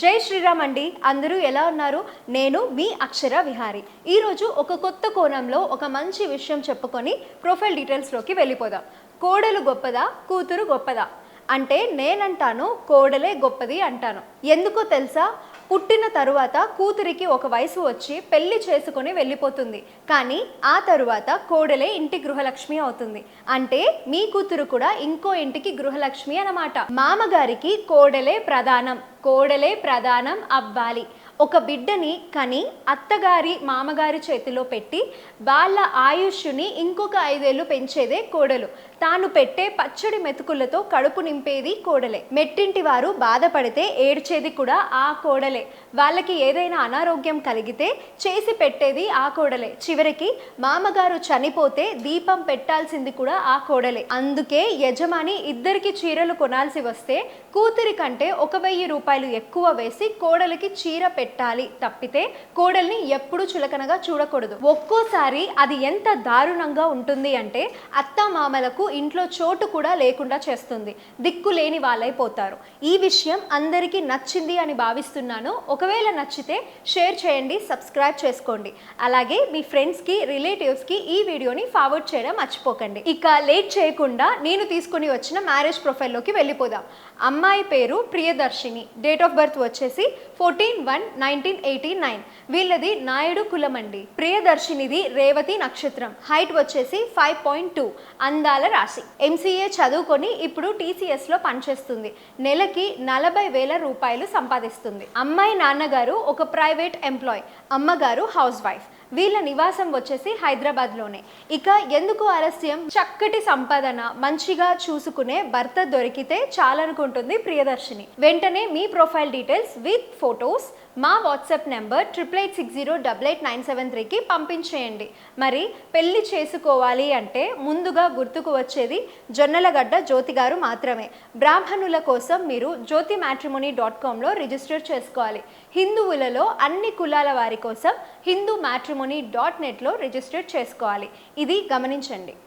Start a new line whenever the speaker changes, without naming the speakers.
జై శ్రీరామ్ అండి. అందరూ ఎలా ఉన్నారు? నేను మీ అక్షర విహారి. ఈరోజు ఒక కొత్త కోణంలో ఒక మంచి విషయం చెప్పుకొని ప్రొఫైల్ డీటెయిల్స్లోకి వెళ్ళిపోదాం. కోడలు గొప్పదా? కూతురు గొప్పదా? అంటే నేనంటాను కోడలే గొప్పది అంటాను. ఎందుకో తెలుసా? పుట్టిన తరువాత కూతురికి ఒక వయసు వచ్చి పెళ్ళి చేసుకుని వెళ్ళిపోతుంది. కానీ ఆ తరువాత కోడలే ఇంటి గృహలక్ష్మి అవుతుంది. అంటే మీ కూతురు కూడా ఇంకో ఇంటికి గృహలక్ష్మి అన్నమాట. మామగారికి కోడలే ప్రధానం. కోడలే ప్రధానం అవ్వాలి. ఒక బిడ్డని కని అత్తగారి మామగారి చేతిలో పెట్టి వాళ్ళ ఆయుష్ని ఇంకొక ఐదేళ్ళు పెంచేదే కోడలు. తాను పెట్టే పచ్చడి మెతుకులతో కడుపు నింపేది కోడలే. మెట్టింటి వారు బాధపడితే ఏడ్చేది కూడా ఆ కోడలే. వాళ్ళకి ఏదైనా అనారోగ్యం కలిగితే చేసి పెట్టేది ఆ కోడలే. చివరికి మామగారు చనిపోతే దీపం పెట్టాల్సింది కూడా ఆ కోడలే. అందుకే యజమాని ఇద్దరికి చీరలు కొనాల్సి వస్తే కూతురి కంటే ఒక వెయ్యి రూపాయలు ఎక్కువ వేసి కోడలికి చీర పెట్టాలి తప్పితే కోడల్ని ఎప్పుడూ చులకనగా చూడకూడదు. ఒక్కోసారి అది ఎంత దారుణంగా ఉంటుంది అంటే అత్త మామలకు ఇంట్లో చోటు కూడా లేకుండా చేస్తుంది. దిక్కు లేని వాళ్ళైపోతారు. ఈ విషయం అందరికీ నచ్చింది అని భావిస్తున్నాను. ఒకవేళ నచ్చితే షేర్ చేయండి సబ్స్క్రైబ్ చేసుకోండి. అలాగే మీ ఫ్రెండ్స్కి రిలేటివ్స్కి ఈ వీడియోని ఫార్వర్డ్ చేయడం మర్చిపోకండి. ఇక లేట్ చేయకుండా నేను తీసుకుని వచ్చిన మ్యారేజ్ ప్రొఫైల్లోకి వెళ్ళిపోదాం. అమ్మాయి పేరు ప్రియదర్శిని. డేట్ ఆఫ్ బర్త్ వచ్చేసి fourteen one nineteen eighty nine. వీళ్ళది నాయుడు కులమండి. ప్రియదర్శినిది రేవతి నక్షత్రం. హైట్ వచ్చేసి ఫైవ్ పాయింట్ టూ అందాల రాశి. ఎంసీఏ చదువుకొని ఇప్పుడు టీసీఎస్లో పనిచేస్తుంది. నెలకి నలభై వేల రూపాయలు సంపాదిస్తుంది. అమ్మాయి నాన్నగారు ఒక ప్రైవేట్ ఎంప్లాయ్. అమ్మగారు హౌస్ వైఫ్. వీళ్ళ నివాసం వచ్చేసి హైదరాబాద్లోనే. ఇక ఎందుకు ఆలస్యం? చక్కటి సంపాదన మంచిగా చూసుకునే భర్త దొరికితే చాలనుకుంటుంది ప్రియదర్శిని. వెంటనే మీ ప్రొఫైల్ డీటెయిల్స్ విత్ ఫొటోస్ మా WhatsApp number triple eight six zero double eight nine seven త్రీకి పంపించేయండి. మరి పెళ్ళి చేసుకోవాలి అంటే ముందుగా గుర్తుకు వచ్చేది జొన్నలగడ్డ జ్యోతి గారు మాత్రమే. బ్రాహ్మణుల కోసం మీరు జ్యోతి మ్యాట్రిమోనీ డాట్ కామ్లో రిజిస్టర్ చేసుకోవాలి. హిందువులలో అన్ని కులాల వారి కోసం హిందూ మ్యాట్రిమోనీ డాట్ నెట్లో రిజిస్టర్ చేసుకోవాలి. ఇది గమనించండి.